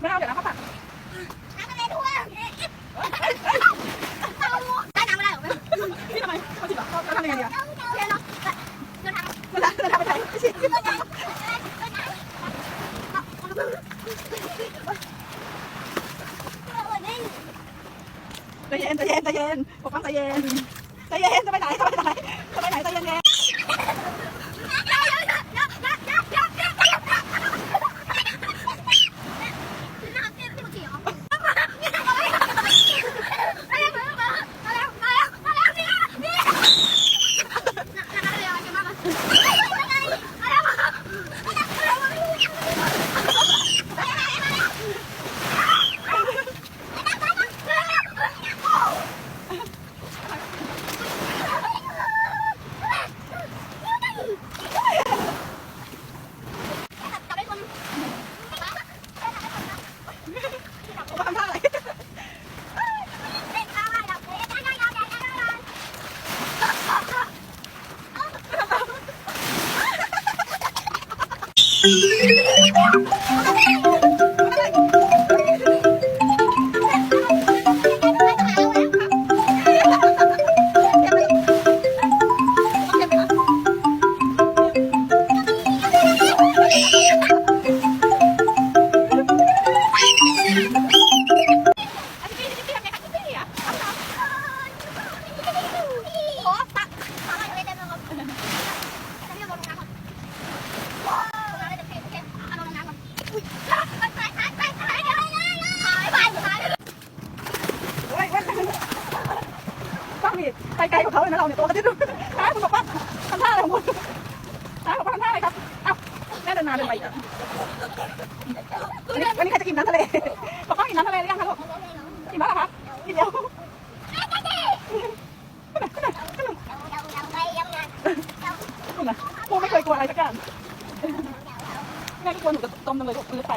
ไม่เอาเดี๋ยวนะเขาตัดพี่ทำไมเขาจิบอ่ะเขาทำยังไงดีอ่ะเวลาเวลาไปไหนไม่ใช่ใจเย็นใจเย็นใจเย็นปกป้องใจเย็นใจเย็นจะไป Thank you. ไปไกลกว่าเขาเลยนะเราเนี่ยตัวกระดิ่งท้าคุณบอกว่าทำท่าอะไรของคุณท้าบอกว่าทำท่าอะไรครับเอ้าแม่เดินมาเดินไปอีกวันนี้วันนี้ใครจะกินน้ำทะเลบอกว่ากินน้ำทะเลหรือยังคะลูกกินแล้วเหรอคะกินแล้วคุณนะกูไม่เคยกลัวอะไรสักอย่าง แม่ก็กลัวหนูจะจมลงเลยกับพื้นไป